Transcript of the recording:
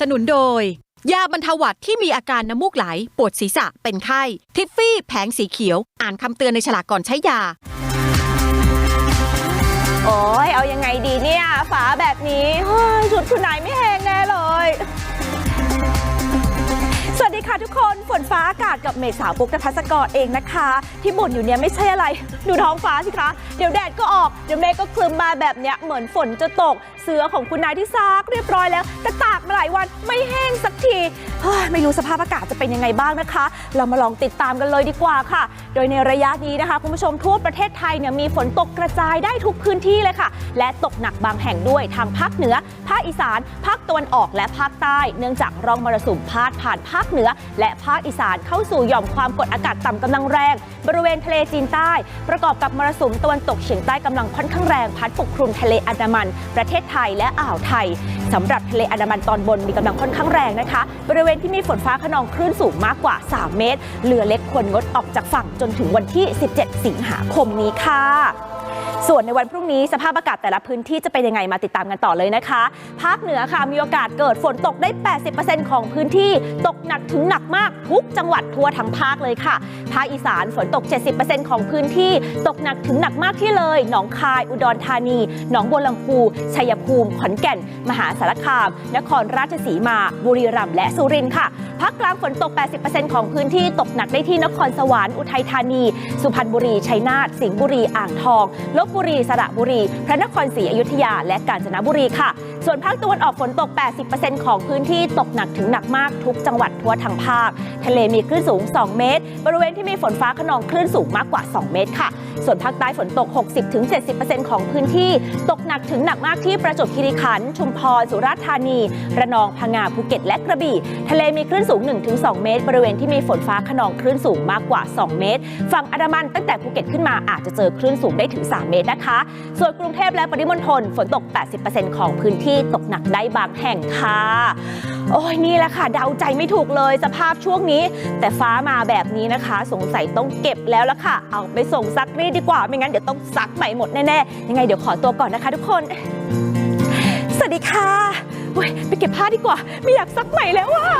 สนุนโดย ยาบรรเทาหวัดที่มีอาการน้ำมูกไหล ปวดศีรษะเป็นไข้ ทิฟฟี่แผงสีเขียว อ่านคำเตือนในฉลากก่อนใช้ยา โอ้ยเอายังไงดีเนี่ย ฝาแบบนี้เฮ้ยชุดคุณนายไม่แห้งแน่เลย สวัสดีค่ะทุกคนฝนฟ้าอากาศกับเมษาวปุ๊กนภัสกรเองนะคะ ที่บ่นอยู่เนี่ยไม่ใช่อะไร ดูท้องฟ้าสิคะ เดี๋ยวแดดก็ออก เดี๋ยวเมฆก็คลึมมาแบบเนี้ยเหมือนฝนจะตก เสื้อของคุณนายที่ซักเรียบร้อยแล้วแต่ตาก วันไม่แห้งสัก ไม่รู้สภาพอากาศจะเป็นยังไงบ้างนะคะ เรามาลองติดตามกันเลยดีกว่าค่ะ โดยในระยะนี้นะคะ คุณผู้ชมทั่วประเทศไทยเนี่ยมีฝนตกกระจายได้ทุกพื้นที่เลยค่ะ และตกหนักบางแห่งด้วยทางภาคเหนือ ภาคอีสาน ภาคตะวันออกและภาคใต้ เนื่องจากร่องมรสุมพาดผ่านภาคเหนือ และภาคอีสานเข้าสู่หย่อมความกดอากาศต่ำกำลังแรง บริเวณทะเลจีนใต้ ประกอบกับมรสุมตะวันตกเฉียงใต้กำลังค่อนข้างแรงพัดปกคลุมทะเลอันดามัน ประเทศไทยและอ่าวไทยสำหรับทะเลอันดามันตอนบนมีกำลังค่อนข้างแรงนะคะบริเวณที่มีฝนฟ้าขนองคลื่นสูงมากกว่า 3 เมตร เรือเล็กควรงดออกจากฝั่งจนถึงวันที่ 17 สิงหาคมนี้ค่ะ ส่วนในวันพรุ่งนี้สภาพอากาศแต่ละพื้นที่จะเป็นยังไงมาติดตามกันต่อเลยนะคะ ภาคเหนือค่ะมีโอกาสเกิดฝนตกได้ 80%ของพื้นที่ตกหนักถึงหนักมากทุกจังหวัดทั่วทั้งภาคเลยค่ะ ภาคอีสานฝนตก 70%ของพื้นที่ตกหนักถึงหนักมากที่เลย หนองคาย อุดรธานี หนองบัวลำพู ชัยภูมิ ขอนแก่น มหาสารคาม นครราชสีมา บุรีรัมย์ และสุรินทร์ค่ะ ภาคกลางฝนตก 80%ของพื้นที่ตกหนักได้ที่นครสวรรค์ อุทัยธานี สุพรรณบุรี ชัยนาท สิงห์บุรี อ่างทอง ลบบุรี สระบุรี พระนครศรีอยุธยา และกาญจนบุรีค่ะ ส่วนภาคตะวันออกฝนตก 80%ของพื้นที่ตกหนักถึงหนักมากทุกจังหวัดทั่วทั้งภาค ทะเลมีคลื่นสูง 2 เมตร บริเวณที่มีฝนฟ้าขนองคลื่นสูงมากกว่า 2 เมตรค่ะ ส่วนภาคใต้ฝนตก 60-70%ของพื้นที่ตกหนักถึงหนักมากที่ประจวบคีรีขันธ์ชุมพรสุราษฎร์ธานี ระนองพังงาภูเก็ตและกระบี่ ทะเลมีคลื่นสูง 1-2 เมตร บริเวณที่มีฝนฟ้าขนองคลื่นสูงมากกว่า 2 เมตร ฝั่งอันดามันตั้งแต่ภูเก็ตขึ้นมาอาจจะเจอคลื่นสูงได้ถึง 3 เมตรนะคะ ส่วนกรุงเทพและปริมณฑลฝนตก 80%ของพื้นที่ตกหนักได้บางแห่งค่ะ โอ้ยนี่แหละค่ะ เดาใจไม่ถูกเลยสภาพช่วงนี้ แต่ฟ้ามาแบบนี้นะคะ สงสัยต้องเก็บแล้วละค่ะ เอาไปส่งซักรีดดีกว่า ไม่งั้นเดี๋ยวต้องซักใหม่หมดแน่ๆ ยังไงเดี๋ยวขอตัวก่อนนะคะทุกคน สวัสดีค่ะไปเก็บผ้าดีกว่า ไม่อยากซักใหม่แล้วอะ